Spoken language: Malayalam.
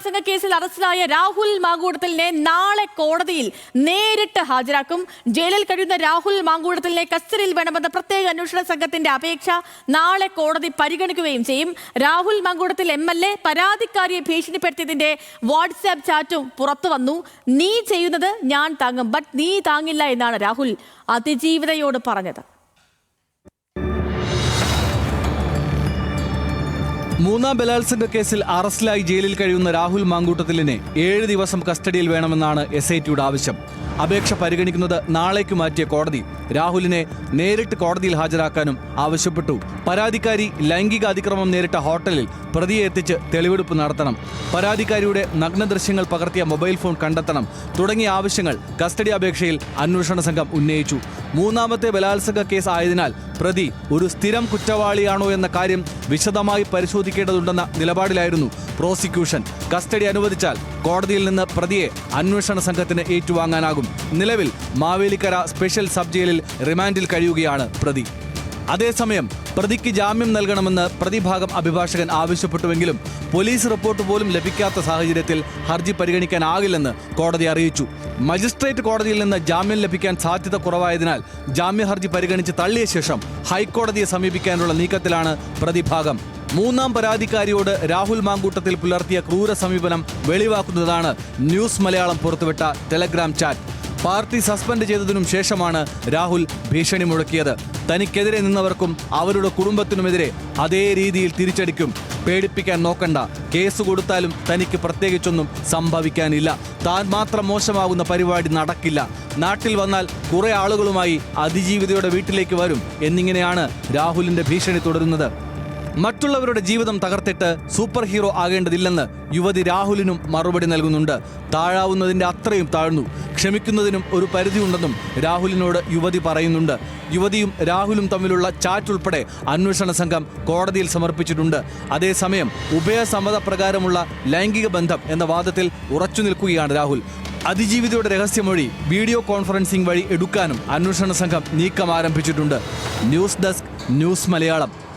ബലാത്സംഗ കേസിൽ അറസ്റ്റിലായ രാഹുൽ മാങ്കൂടത്തിലിനെ നാളെ കോടതിയിൽ നേരിട്ട് ഹാജരാക്കും. ജയിലിൽ കഴിയുന്ന രാഹുൽ മാങ്കൂടത്തിലിനെ കസ്റ്റഡിയിൽ വേണമെന്ന പ്രത്യേക അന്വേഷണ സംഘത്തിന്റെ അപേക്ഷ നാളെ കോടതി പരിഗണിക്കുകയും ചെയ്യും. Rahul Mamkootathil M L A പരാതിക്കാരിയെ ഭീഷണിപ്പെടുത്തിയതിന്റെ വാട്സാപ്പ് ചാറ്റും പുറത്തു വന്നു. നീ ചെയ്യുന്നത് ഞാൻ താങ്ങും ബട്ട് നീ താങ്ങില്ല എന്നാണ് രാഹുൽ അതിജീവിതയോട് പറഞ്ഞത്. മൂന്നാം ബലാത്സംഗ കേസിൽ അറസ്റ്റിലായി ജയിലിൽ കഴിയുന്ന രാഹുൽ മാങ്കൂട്ടത്തിലിനെ ഏഴ് ദിവസം കസ്റ്റഡിയിൽ വേണമെന്നാണ് എസ് ഐ ആവശ്യം. അപേക്ഷ പരിഗണിക്കുന്നത് നാളേക്ക് മാറ്റിയ കോടതി. രാഹുലിനെ നേരിട്ട് കോടതിയിൽ ഹാജരാക്കാനും ആവശ്യപ്പെട്ടു. പരാതിക്കാരി ലൈംഗിക അതിക്രമം നേരിട്ട ഹോട്ടലിൽ പ്രതിയെ എത്തിച്ച് തെളിവെടുപ്പ് നടത്തണം. പരാതിക്കാരിയുടെ നഗ്ന ദൃശ്യങ്ങൾ പകർത്തിയ മൊബൈൽ ഫോൺ കണ്ടെത്തണം തുടങ്ങിയ ആവശ്യങ്ങൾ കസ്റ്റഡി അപേക്ഷയിൽ അന്വേഷണ സംഘം ഉന്നയിച്ചു. മൂന്നാമത്തെ ബലാത്സംഗ കേസ് ആയതിനാൽ പ്രതി ഒരു സ്ഥിരം കുറ്റവാളിയാണോ എന്ന കാര്യം വിശദമായി പരിശോധിക്കേണ്ടതുണ്ടെന്ന നിലപാടിലായിരുന്നു പ്രോസിക്യൂഷൻ കസ്റ്റഡി അനുവദിച്ചാൽ കോടതിയിൽ നിന്ന് പ്രതിയെ അന്വേഷണ സംഘത്തിന് ഏറ്റുവാങ്ങാനാകും. നിലവിൽ മാവേലിക്കര സ്പെഷ്യൽ സബ് ജയിലിൽ റിമാൻഡിൽ കഴിയുകയാണ് പ്രതി. അതേസമയം പ്രതിക്ക് ജാമ്യം നൽകണമെന്ന് പ്രതിഭാഗം അഭിഭാഷകൻ ആവശ്യപ്പെട്ടുവെങ്കിലും പോലീസ് റിപ്പോർട്ട് പോലും ലഭിക്കാത്ത സാഹചര്യത്തിൽ ഹർജി പരിഗണിക്കാനാകില്ലെന്ന് കോടതി അറിയിച്ചു. മജിസ്ട്രേറ്റ് കോടതിയിൽ നിന്ന് ജാമ്യം ലഭിക്കാൻ സാധ്യത കുറവായതിനാൽ ജാമ്യ ഹർജി പരിഗണിച്ച് തള്ളിയ ശേഷം ഹൈക്കോടതിയെ സമീപിക്കാനുള്ള നീക്കത്തിലാണ് പ്രതിഭാഗം. മൂന്നാം പരാതിക്കാരിയോട് രാഹുൽ മാങ്കൂട്ടത്തിൽ പുലർത്തിയ ക്രൂര സമീപനം വെളിവാക്കുന്നതാണ് ന്യൂസ് മലയാളം പുറത്തുവിട്ട ടെലഗ്രാം ചാറ്റ്. പാർട്ടി സസ്പെൻഡ് ചെയ്തതിനും ശേഷമാണ് രാഹുൽ ഭീഷണി മുഴക്കിയത്. തനിക്കെതിരെ നിന്നവർക്കും അവരുടെ കുടുംബത്തിനുമെതിരെ അതേ രീതിയിൽ തിരിച്ചടിക്കും. പേടിപ്പിക്കാൻ നോക്കണ്ട. കേസ് കൊടുത്താലും തനിക്ക് പ്രത്യേകിച്ചൊന്നും സംഭവിക്കാനില്ല. താൻ മാത്രം മോശമാകുന്ന പരിപാടി നടക്കില്ല. നാട്ടിൽ വന്നാൽ കുറെ ആളുകളുമായി അതിജീവിതയുടെ വീട്ടിലേക്ക് വരും എന്നിങ്ങനെയാണ് രാഹുലിന്റെ ഭീഷണി തുടരുന്നത്. മറ്റുള്ളവരുടെ ജീവിതം തകർത്തിട്ട് സൂപ്പർ ഹീറോ ആകേണ്ടതില്ലെന്ന് യുവതി രാഹുലിനും മറുപടി നൽകുന്നുണ്ട്. താഴാവുന്നതിന്റെ അത്രയും താഴ്ന്നു. ക്ഷമിക്കുന്നതിനും ഒരു പരിധിയുണ്ടെന്നും രാഹുലിനോട് യുവതി പറയുന്നുണ്ട്. യുവതിയും രാഹുലും തമ്മിലുള്ള ചാറ്റ് ഉൾപ്പെടെ അന്വേഷണ സംഘം കോടതിയിൽ സമർപ്പിച്ചിട്ടുണ്ട്. അതേസമയം ഉഭയസമ്മത പ്രകാരമുള്ള ലൈംഗിക ബന്ധം എന്ന വാദത്തിൽ ഉറച്ചു നിൽക്കുകയാണ് രാഹുൽ. അതിജീവിതയുടെ രഹസ്യമൊഴി വീഡിയോ കോൺഫറൻസിംഗ് വഴി എടുക്കാനും അന്വേഷണ സംഘം നീക്കം ആരംഭിച്ചിട്ടുണ്ട്. News desk news Malayalam.